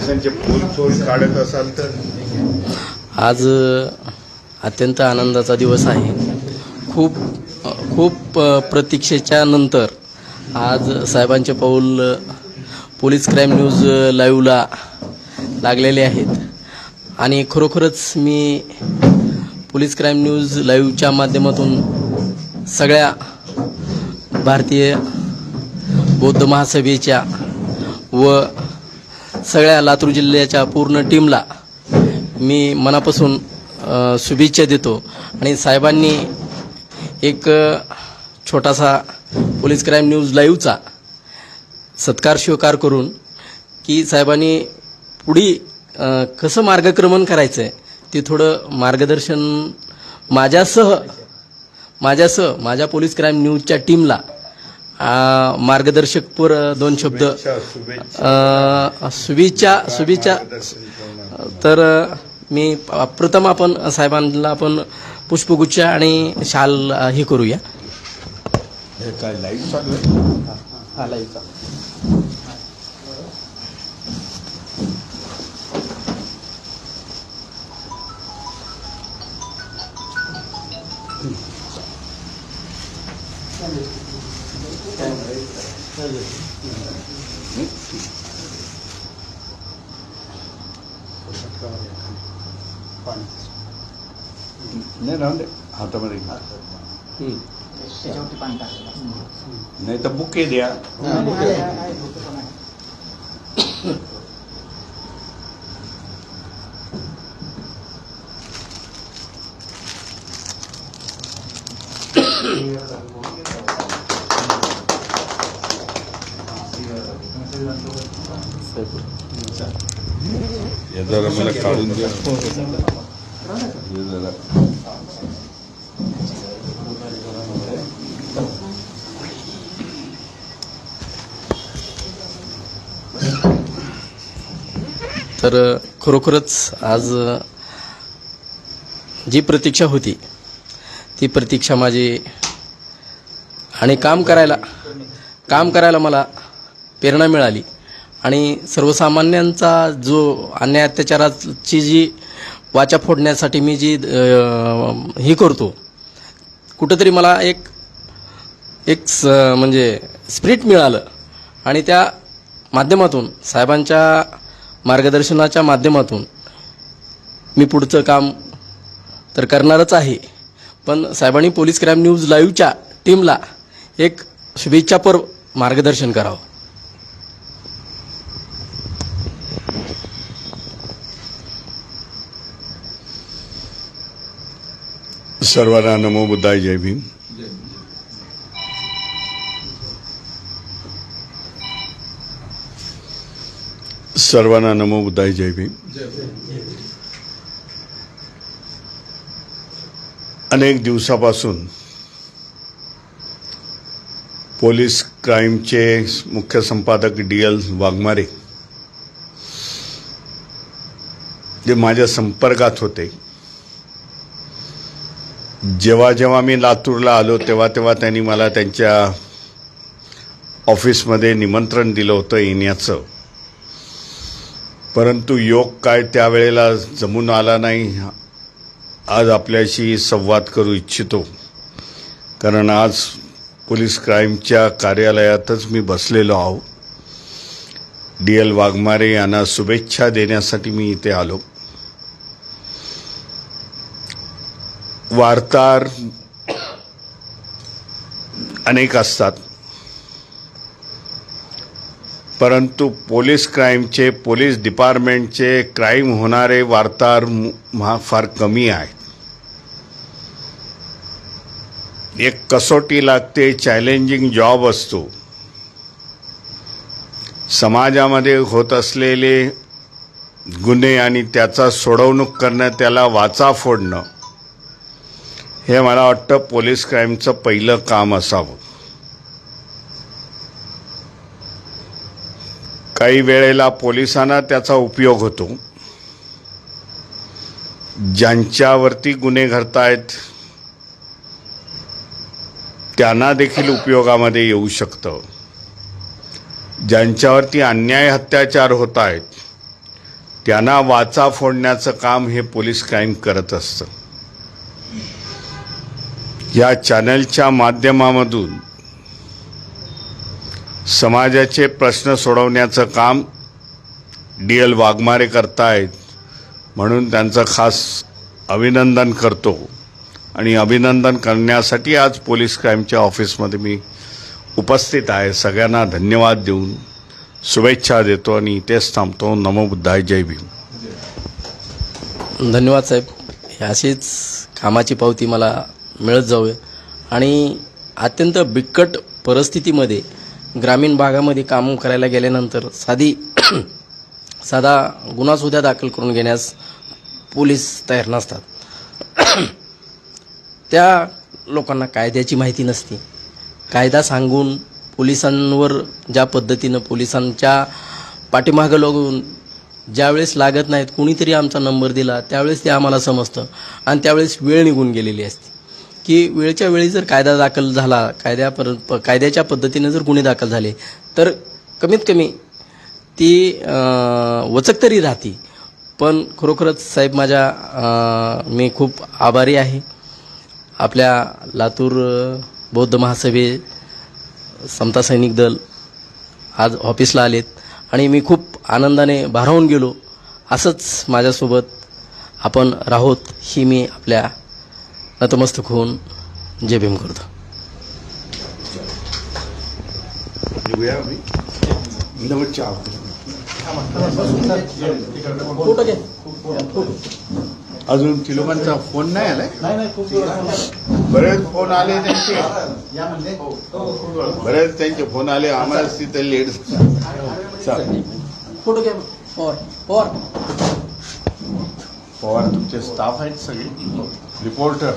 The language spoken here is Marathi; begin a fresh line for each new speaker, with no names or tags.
पोलिसांचे फुल चोळी काढत असाल तर?
आज अत्यंत आनंदाचा दिवस आहे. खूप खूप प्रतीक्षेच्या नंतर आज साहेबांचे पाऊल पोलीस क्राईम न्यूज लाईव्हला लागलेले आहेत. आणि खरोखरच मी पोलीस क्राईम न्यूज लाईव्हच्या माध्यमातून सगळ्या भारतीय बौद्ध महासभेच्या व सगळ्या लातूर जिल्ह्याच्या पूर्ण टीमला मी मनापासून शुभेच्छा देतो. आणि साहेबांनी एक छोटासा पोलीस क्राईम न्यूज लाईव्हचा सत्कार स्वीकार करून की साहेबांनी पुढे कसं मार्गक्रमण करायचं आहे ते थोडं मार्गदर्शन माझ्यासह माझ्यासह माझ्या पोलीस क्राईम न्यूजच्या टीमला मार्गदर्शकपर दोन शब्द.
शुभेच्छा शुभेच्छा. मार्गदर्शन करणार.
तर मी प्रथम आपण साहेबांना आपण पुष्पगुच्छ आणि शाल हे करूया.
काय लाईव्ह चालू आहे? नाही राहून दे हातामध्ये घे.
त्याच्यावरती पाणी टाकलं
नाही तर बुके द्या हे जरा मला काढून द्या हे जरा
तर खरोखरच आज जी प्रतीक्षा होती ती प्रतीक्षा माझी आणि काम करायला काम करायला मला प्रेरणा मिळाली. आणि सर्वसामान्यांचा जो अन्याय अत्याचाराची जी वाचा फोडण्यासाठी मी जी ही करतो कुठंतरी मला एक एक स म्हणजे स्प्रिट मिळालं. आणि त्या माध्यमातून साहेबांच्या मार्गदर्शनाच्या माध्यमातून मी पुढचं काम तर करणारच आहे. पण साहेबांनी पोलीस क्राईम न्यूज लाईव्हच्या टीमला एक शुभेच्छापर मार्गदर्शन करावं.
सर्वांना नमो बुद्धाय जय भीम. सर्वांना नमो बुद्धाय जय भीम. अनेक दिवसापासून पोलीस क्राईमचे मुख्य संपादक डी एल वाघमारे जे माझ्या संपर्कात होते जेव्हा जेव्हा मी लातूरला आलो तेव्हा तेव्हा त्यांनी मला त्यांच्या ऑफिसमध्ये निमंत्रण दिलं होतं येण्याचं. परंतु योग काय त्यावेळेला जमून आला नाही आज आपल्याशी संवाद करू इच्छितो. कारण आज पोलीस क्राईमच्या कार्यालयातच मी बसलेलो आहो. डी एल वाघमारे यांना शुभेच्छा देण्यासाठी मी इथे आलो. वार्ताहर अनेक असतात. परंतु पोलीस क्राईमचे पोलीस डिपार्टमेंटचे क्राईम होणारे वार्ताहर फार कमी आहेत. एक कसोटी लागते चॅलेंजिंग जॉब असतो. समाजामध्ये होत असलेले गुन्हे आणि त्याचा सोडवणूक करणं त्याला वाचा फोडणं हे मला वाटतं पोलीस क्राईमचं पहिलं काम असावं. काही वेळेला पोलिसांना त्याचा उपयोग होतो. ज्यांच्यावरती गुन्हे घडतायत त्यांना देखील उपयोगामध्ये येऊ शकतं. ज्यांच्यावरती अन्याय अत्याचार होत आहेत त्यांना वाचा फोडण्याचं काम हे पोलीस क्राईम करत असतं. या चॅनलच्या माध्यमामधून समाजाचे प्रश्न सोडवण्याचं काम डी एल वाघमारे करतायत. म्हणून त्यांचं खास अभिनंदन करतो. आणि अभिनंदन करण्यासाठी आज पोलीस क्राईमच्या ऑफिसमध्ये मी उपस्थित आहे. सगळ्यांना धन्यवाद देऊन शुभेच्छा देतो आणि इथेच थांबतो. नमो बुद्धाय. जय भीम.
धन्यवाद साहेब. अशीच कामाची पावती मला मिळत जाऊ आणि अत्यंत बिकट परिस्थितीमध्ये ग्रामीण भागामध्ये काम करायला गेल्यानंतर साधी साधा गुन्हासुद्धा दाखल करून घेण्यास पोलीस तयार नसतात. त्या लोकांना कायद्याची माहिती नसते. कायदा सांगून पोलिसांवर ज्या पद्धतीनं पोलिसांच्या पाठीमागं लागून ज्यावेळेस लागत नाहीत कुणीतरी आमचा नंबर दिला त्यावेळेस ते आम्हाला समजतं आणि त्यावेळेस वेळ निघून गेलेली असते. की वेळच्या वेळी जर कायदा दाखल झाला कायद्या पर कायद्याच्या पद्धतीनं जर गुन्हे दाखल झाले तर कमीत कमी ती वचक तरी राहते. पण खरोखरच साहेब माझ्या मी खूप आभारी आहे. आपल्या लातूर बौद्ध महासभे समता सैनिक दल आज ऑफिसला आलेत आणि मी खूप आनंदाने भारावून गेलो. असंच माझ्यासोबत आपण राहोत ही मी आपल्या नतमस्तक होऊन जय भीम करतो
अजून ती लोकांचा फोन नाही आलाय? बरेच फोन आले त्यांचे. बरेच त्यांचे फोन आले. आम्हाला तिथे लेट चालेल
फोटो घ्या पवार पवार.
पवार तुमचे स्टाफ आहेत सगळे. रिपोर्टर